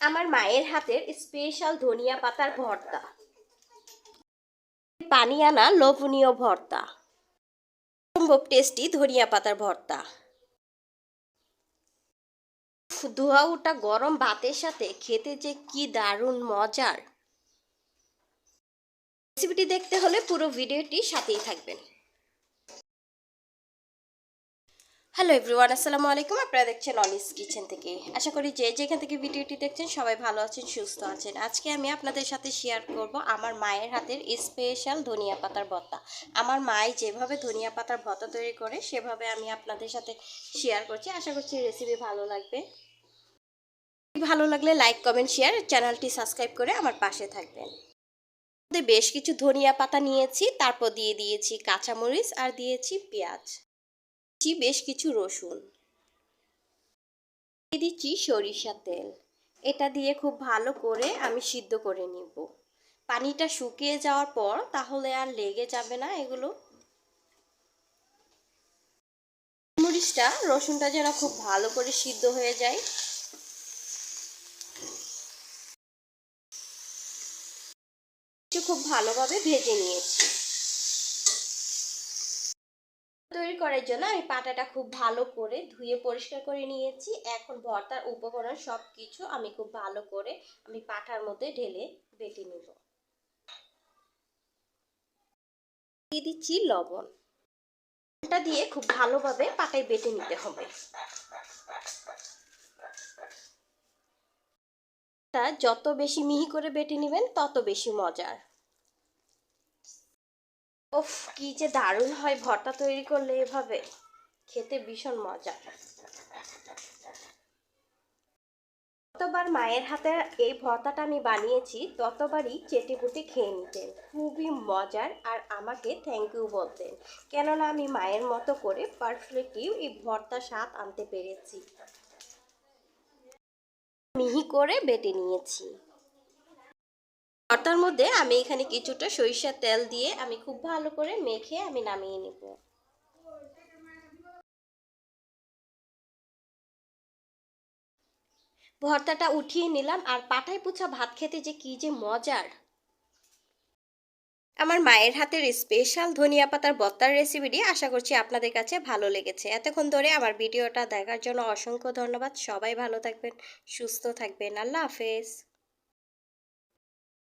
আমার মায়ের হাতের স্পেশাল ধনিয়া পাতার ভর্তা। পানি আনা লোভনীয় ভর্তা। সম্ভব টেস্টি ধনিয়া পাতার ভর্তা। ধোয়া ওটা গরম ভাতের সাথে খেতে যে কি দারুণ মজার। রেসিপিটি দেখতে হলে পুরো ভিডিওটি সাথেই থাকবেন। হ্যালো এভরিওয়ান আসসালামু আলাইকুম। আপনারা দেখছেন অনিস কিচেন থেকে। আশা করি যে যেখান থেকে ভিডিওটি দেখছেন, সবাই ভালো আছেন, সুস্থ আছেন। আজকে আমি আপনাদের সাথে শেয়ার করব আমার মায়ের হাতের স্পেশাল ধনিয়া পাতার ভর্তা। আমার মাই যেভাবে ধনিয়া পাতার ভর্তা তৈরি করে, সেভাবে আমি আপনাদের সাথে শেয়ার করছি। আশা করছি রেসিপি ভালো লাগবে। ভালো লাগলে লাইক কমেন্ট শেয়ার চ্যানেলটি সাবস্ক্রাইব করে আমার পাশে থাকবেন। বেশ কিছু ধনিয়া পাতা নিয়েছি। তারপর দিয়ে দিয়েছি কাঁচামরিচ আর দিয়েছি পেঁয়াজ। দিচ্ছি বেশ কিছু রসুন। দিয়ে দিচ্ছি সরিষা তেল। এটা দিয়ে খুব ভালো করে আমি সিদ্ধ করে নিব। পানিটা শুকিয়ে যাওয়ার পর তাহলে আর লেগে যাবে না এগুলো। মরিচটা, রসুনটা যেন খুব ভালো করে সিদ্ধ হয়ে যায়। খুব ভালোভাবে ভেজে নিয়েছি। তৈরি করার জন্য আমি পাটাটা খুব ভালো করে ধুয়ে পরিষ্কার করে নিয়েছি। এখন ভর্তার উপকরণ সব কিছু আমি খুব ভালো করে আমি পাটার মধ্যে ঢেলে বেটে নেব। দিয়ে দিচ্ছি লবণ। এটা দিয়ে খুব ভালোভাবে পাটায় বেটে নিতে হবে। যত বেশি মিহি করে বেটে নেবেন, তত বেশি মজার। ওফ কি যে দারুণ হয় ভর্তা তৈরি করলে এভাবে। খেতে ভীষণ মজা। যতবার মায়ের হাতে এই ভর্তাটা আমি বানিয়েছি, ততবারই চেটে পুটে খেয়ে নিতেন। খুবই মজার আর আমাকে থ্যাংক ইউ বলতেন। কেননা আমি মায়ের মতো করে পারফেক্টলি এই ভর্তা স্বাদ আনতে পেরেছি। মিহি করে বেটে নিয়েছি। ভর্তার মধ্যে আমি এখানে কিছুটা সরিষার তেল দিয়ে আমি খুব ভালো করে মেখে আমি নামিয়ে নিব। ভর্তাটা উঠিয়ে নিলাম আর পাটায় পুছা ভাত খেতে যে কি যে মজার। আমার মায়ের হাতের স্পেশাল ধনিয়া পাতার ভর্তার রেসিপিটি আশা করছি আপনাদের কাছে ভালো লেগেছে। এতক্ষণ ধরে আমার ভিডিওটা দেখার জন্য অসংখ্য ধন্যবাদ। সবাই ভালো থাকবেন, সুস্থ থাকবেন। আল্লাহ হাফেজ।